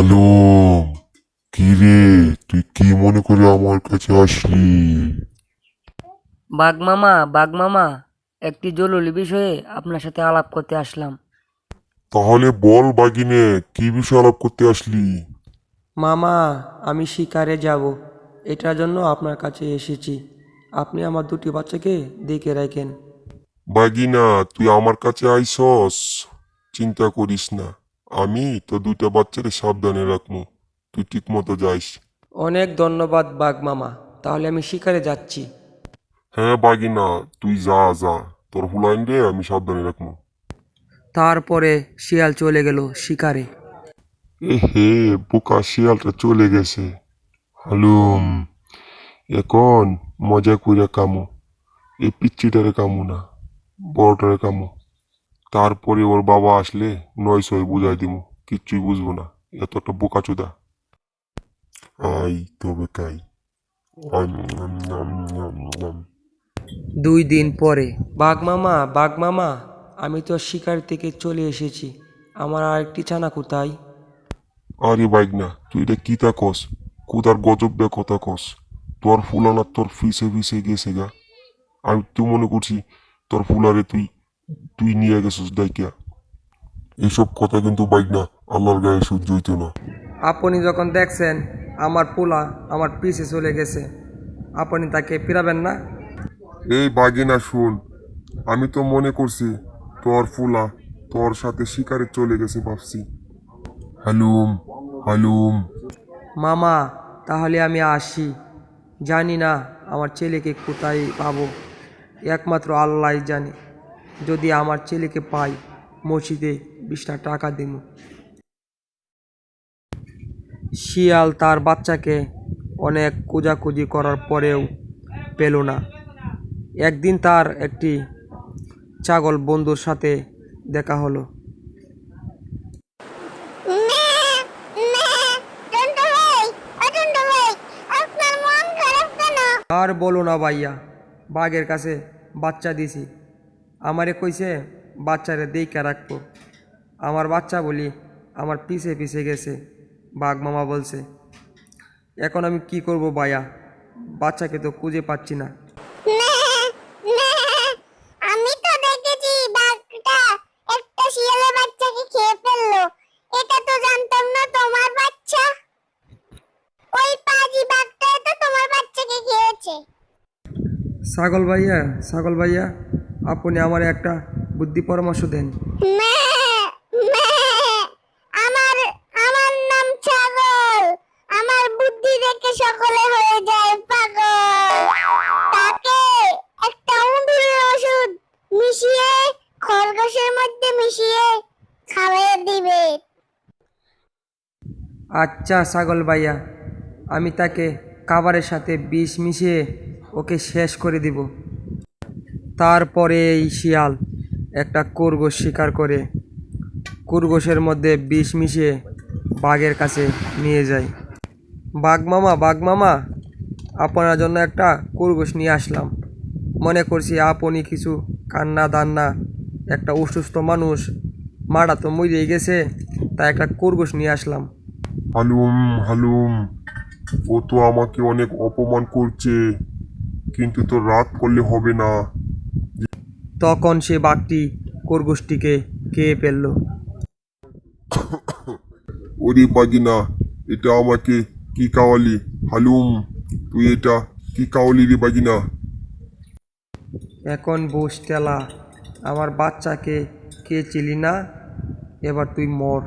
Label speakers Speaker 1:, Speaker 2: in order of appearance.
Speaker 1: Hello কি রে তুই কি মনে করে আমার কাছে আসলি?
Speaker 2: বাঘ মামা বাঘ মামা একটি জরুরি বিষয়ে আপনার সাথে আলাপ করতে আসলাম।
Speaker 1: তাহলে বল বাগিনে কি বিষয়ে আলাপ করতে আসলি?
Speaker 3: মামা আমি শিকারে যাব। এটার জন্য আপনার কাছে এসেছি। আপনি আমার দুটি বাচ্চাকে দেখে রাখেন।
Speaker 1: বাগিনা তুই আমার কাছে আইসস। চিন্তা করিস না। আমি তো দুইটা বাচ্চারে সাবধানে রাখব। তুই ঠিক মতো যাইস।
Speaker 3: অনেক ধন্যবাদ বাঘ মামা। তাহলে আমি শিকারে যাচ্ছি।
Speaker 1: হ্যাঁ বাগিনা তুই যা যা। তোর হুলাইন রে আমি সাবধানে রাখব।
Speaker 3: তারপরে শিয়াল চলে গেল শিকারে।
Speaker 1: এ হে বোকা শিয়ালটা চলে গেছে। হালুম এখন মজা করে কামো। এই পিচ্চিটারে কামো না বড়টারে কামো। তারপরে ওর বাবা আসলে নয় সয় বুঝাই দিব কিচ্ছুই বুঝব না এত একটা বোকা চোদা আই তবে কাই আম।
Speaker 3: দুই দিন পরে বাঘ মামা বাঘ মামা আমি তো শিকার থেকে চলে এসেছি আমার আর একটি ছানা কোথায়?
Speaker 1: আরে বাইক না তুই এটা কি তা কস? কোথার গজব বে কথা কস? তোর ফুলানা তোর ফিসে ফিসে গেছে গা। আমি তুই মনে করছি তোর ফুলারে তুই তুই নিয়ে গেছিস ডাইকিয়া এইসব কথা কিন্তু বাইক না আল্লাহর গায়ে সহ্য হইতো না।
Speaker 3: আপনি যখন দেখছেন আমার পোলা আমার পিছে চলে গেছে আপনি তাকে ফিরাবেন না?
Speaker 1: এই বাগিনা শুন আমি তো মনে করছি তোর ফুলা তোর সাথে শিকারে চলে গেছে ভাবছি। হালুম হালুম।
Speaker 3: মামা তাহলে আমি আসি। জানি না আমার ছেলেকে কোথায় পাবো। একমাত্র আল্লাহ জানে। যদি আমার ছেলেকে পাই, মসজিদে বিশটা টাকা দিব শিয়াল তার বাচ্চাকে অনেক খোঁজাখুঁজি করার পরেও পেল না। একদিন তার একটি ছাগল বন্ধুর সাথে দেখা হলো। আর বলো না ভাইয়া, বাঘের কাছে বাচ্চা দিছি। আমারে কইছে বাচ্চারে দেইকা রাখব। আমার বাচ্চা বলি আমার পিছে পিছে গেছে। বাঘ মামা বলছে এখন আমি কি করব ভাইয়া? বাচ্চাকে তো খুঁজে পাচ্ছি না।
Speaker 4: আমি তো দেখেছি বাঘটা একটা শিয়ালের বাচ্চাকে খেয়ে ফেলল। এটা তো জানতাম না তোমার বাচ্চা। ওই পাজি বাঘটা তো তোমার বাচ্চাকে খেয়েছে।
Speaker 3: ছাগল ভাইয়া ছাগল ভাইয়া আপনি আমার একটা বুদ্ধি পরামর্শ দেন।
Speaker 4: আমার আমার নাম ছাগল। আমার বুদ্ধি দেখে সকলে হয়ে যায় পাগল। তাকে একটা উঁদুরের ওষুধ মিশিয়ে খরগোশের মধ্যে মিশিয়ে খাওয়াই দিবে।
Speaker 3: আচ্ছা ছাগল ভাইয়া আমি তাকে খাবারের সাথে বিষ মিশিয়ে ওকে শেষ করে দিব। তারপরে এই শিয়াল একটা খরগোশ শিকার করে খরগোশের মধ্যে বিষ মিশিয়ে বাঘের কাছে নিয়ে যায়। বাঘ মামা বাঘ মামা, আপনার জন্য একটা খরগোশ নিয়ে আসলাম। মনে করছি আপনি কিছু কান্না দান্না, একটা অসুস্থ মানুষ মাটা তো মরিয়ে গেছে, তাই একটা খরগোশ নিয়ে আসলাম।
Speaker 1: হালুম হালুম, ও তো আমাকে অনেক অপমান করছে, কিন্তু তো রাত করলে হবে না।
Speaker 3: তখন সে বাঘটি খরগোশটিকে খেয়ে ফেলল।
Speaker 1: ওরে বাগিনা এটা আমাকে কি কাওয়ালি? হালুম তুই এটা কি কাওয়ালি রে বাগিনা?
Speaker 3: এখন বস তেলা আমার বাচ্চাকে খেয়েছিলি না এবার তুই মর।